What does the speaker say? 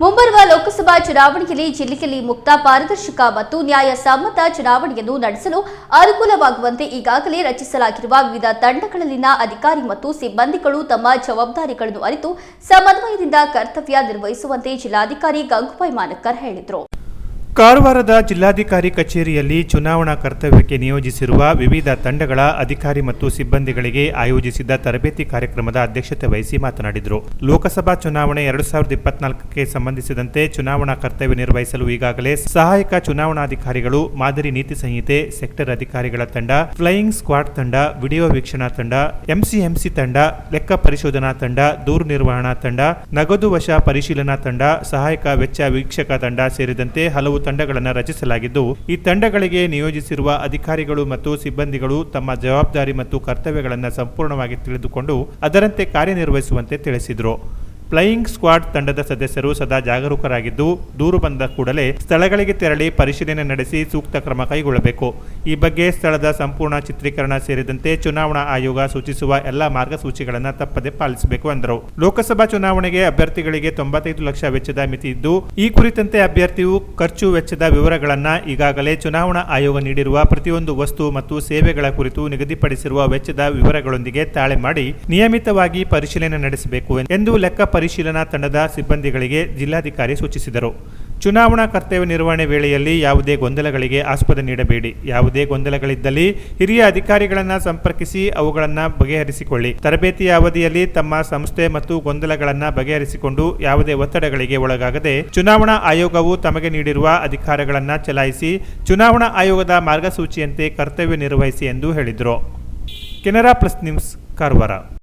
ಮುಂಬರುವ ಲೋಕಸಭಾ ಚುನಾವಣೆಯಲ್ಲಿ ಜಿಲ್ಲೆಯಲ್ಲಿ ಮುಕ್ತ ಪಾರದರ್ಶಕ ಮತ್ತು ನ್ಯಾಯಸಮ್ಮತ ಚುನಾವಣೆಯನ್ನು ನಡೆಸಲು ಅನುಕೂಲವಾಗುವಂತೆ ಈಗಾಗಲೇ ರಚಿಸಲಾಗಿರುವ ವಿವಿಧ ತಂಡಗಳಲ್ಲಿನ ಅಧಿಕಾರಿ ಮತ್ತು ಸಿಬ್ಬಂದಿಗಳು ತಮ್ಮ ಜವಾಬ್ದಾರಿಗಳನ್ನು ಅರಿತು ಸಮನ್ವಯದಿಂದ ಕರ್ತವ್ಯ ನಿರ್ವಹಿಸುವಂತೆ ಜಿಲ್ಲಾಧಿಕಾರಿ ಗಂಗುಬಾಯಿ ಮಾನಕರ್ ಹೇಳಿದರು. ಕಾರವಾರದ ಜಿಲ್ಲಾಧಿಕಾರಿ ಕಚೇರಿಯಲ್ಲಿ ಚುನಾವಣಾ ಕರ್ತವ್ಯಕ್ಕೆ ನಿಯೋಜಿಸಿರುವ ವಿವಿಧ ತಂಡಗಳ ಅಧಿಕಾರಿ ಮತ್ತು ಸಿಬ್ಬಂದಿಗಳಿಗೆ ಆಯೋಜಿಸಿದ್ದ ತರಬೇತಿ ಕಾರ್ಯಕ್ರಮದ ಅಧ್ಯಕ್ಷತೆ ವಹಿಸಿ ಮಾತನಾಡಿದರು. ಲೋಕಸಭಾ ಚುನಾವಣೆ ಎರಡು ಸಾವಿರದ ಇಪ್ಪತ್ನಾಲ್ಕಕ್ಕೆ ಸಂಬಂಧಿಸಿದಂತೆ ಚುನಾವಣಾ ಕರ್ತವ್ಯ ನಿರ್ವಹಿಸಲು ಈಗಾಗಲೇ ಸಹಾಯಕ ಚುನಾವಣಾಧಿಕಾರಿಗಳು ಮಾದರಿ ನೀತಿ ಸಂಹಿತೆ, ಸೆಕ್ಟರ್ ಅಧಿಕಾರಿಗಳ ತಂಡ, ಫ್ಲೈಯಿಂಗ್ ಸ್ಕ್ವಾಡ್ ತಂಡ, ವಿಡಿಯೋ ವೀಕ್ಷಣಾ ತಂಡ, ಎಂಸಿಎಂಸಿ ತಂಡ, ಲೆಕ್ಕ ಪರಿಶೋಧನಾ ತಂಡ, ದೂರು ನಿರ್ವಹಣಾ ತಂಡ, ನಗದು ವಶ ಪರಿಶೀಲನಾ ತಂಡ, ಸಹಾಯಕ ವೆಚ್ಚ ವೀಕ್ಷಕ ತಂಡ ಸೇರಿದಂತೆ ಹಲವು ತಂಡಗಳನ್ನು ರಚಿಸಲಾಗಿದ್ದು, ಈ ತಂಡಗಳಿಗೆ ನಿಯೋಜಿಸಿರುವ ಅಧಿಕಾರಿಗಳು ಮತ್ತು ಸಿಬ್ಬಂದಿಗಳು ತಮ್ಮ ಜವಾಬ್ದಾರಿ ಮತ್ತು ಕರ್ತವ್ಯಗಳನ್ನು ಸಂಪೂರ್ಣವಾಗಿ ತಿಳಿದುಕೊಂಡು ಅದರಂತೆ ಕಾರ್ಯನಿರ್ವಹಿಸುವಂತೆ ತಿಳಿಸಿದರು. ಫ್ಲೈಯಿಂಗ್ ಸ್ಕ್ವಾಡ್ ತಂಡದ ಸದಸ್ಯರು ಸದಾ ಜಾಗರೂಕರಾಗಿದ್ದು, ದೂರು ಬಂದ ಕೂಡಲೇ ಸ್ಥಳಗಳಿಗೆ ತೆರಳಿ ಪರಿಶೀಲನೆ ನಡೆಸಿ ಸೂಕ್ತ ಕ್ರಮ ಕೈಗೊಳ್ಳಬೇಕು. ಈ ಬಗ್ಗೆ ಸ್ಥಳದ ಸಂಪೂರ್ಣ ಚಿತ್ರೀಕರಣ ಸೇರಿದಂತೆ ಚುನಾವಣಾ ಆಯೋಗ ಸೂಚಿಸುವ ಎಲ್ಲ ಮಾರ್ಗಸೂಚಿಗಳನ್ನು ತಪ್ಪದೆ ಪಾಲಿಸಬೇಕು ಎಂದರು. ಲೋಕಸಭಾ ಚುನಾವಣೆಗೆ ಅಭ್ಯರ್ಥಿಗಳಿಗೆ ತೊಂಬತ್ತೈದು ಲಕ್ಷ ವೆಚ್ಚದ ಮಿತಿ ಇದ್ದು, ಈ ಕುರಿತಂತೆ ಅಭ್ಯರ್ಥಿಯು ಖರ್ಚು ವೆಚ್ಚದ ವಿವರಗಳನ್ನು ಈಗಾಗಲೇ ಚುನಾವಣಾ ಆಯೋಗ ನೀಡಿರುವ ಪ್ರತಿಯೊಂದು ವಸ್ತು ಮತ್ತು ಸೇವೆಗಳ ಕುರಿತು ನಿಗದಿಪಡಿಸಿರುವ ವೆಚ್ಚದ ವಿವರಗಳೊಂದಿಗೆ ತಾಳೆ ಮಾಡಿ ನಿಯಮಿತವಾಗಿ ಪರಿಶೀಲನೆ ನಡೆಸಬೇಕು ಎಂದು ಲೆಕ್ಕ ಪರಿಶೀಲನಾ ತಂಡದ ಸಿಬ್ಬಂದಿಗಳಿಗೆ ಜಿಲ್ಲಾಧಿಕಾರಿ ಸೂಚಿಸಿದರು. ಚುನಾವಣಾ ಕರ್ತವ್ಯ ನಿರ್ವಹಣೆ ವೇಳೆಯಲ್ಲಿ ಯಾವುದೇ ಗೊಂದಲಗಳಿಗೆ ಆಸ್ಪದ ನೀಡಬೇಡಿ. ಯಾವುದೇ ಗೊಂದಲಗಳಿದ್ದಲ್ಲಿ ಹಿರಿಯ ಅಧಿಕಾರಿಗಳನ್ನು ಸಂಪರ್ಕಿಸಿ ಅವುಗಳನ್ನು ಬಗೆಹರಿಸಿಕೊಳ್ಳಿ. ತರಬೇತಿಯ ಅವಧಿಯಲ್ಲಿ ತಮ್ಮ ಸಂಸ್ಥೆ ಮತ್ತು ಗೊಂದಲಗಳನ್ನು ಬಗೆಹರಿಸಿಕೊಂಡು ಯಾವುದೇ ಒತ್ತಡಗಳಿಗೆ ಒಳಗಾಗದೆ ಚುನಾವಣಾ ಆಯೋಗವು ತಮಗೆ ನೀಡಿರುವ ಅಧಿಕಾರಗಳನ್ನು ಚಲಾಯಿಸಿ ಚುನಾವಣಾ ಆಯೋಗದ ಮಾರ್ಗಸೂಚಿಯಂತೆ ಕರ್ತವ್ಯ ನಿರ್ವಹಿಸಿ ಎಂದು ಹೇಳಿದರು. Canara plus news, Karwar.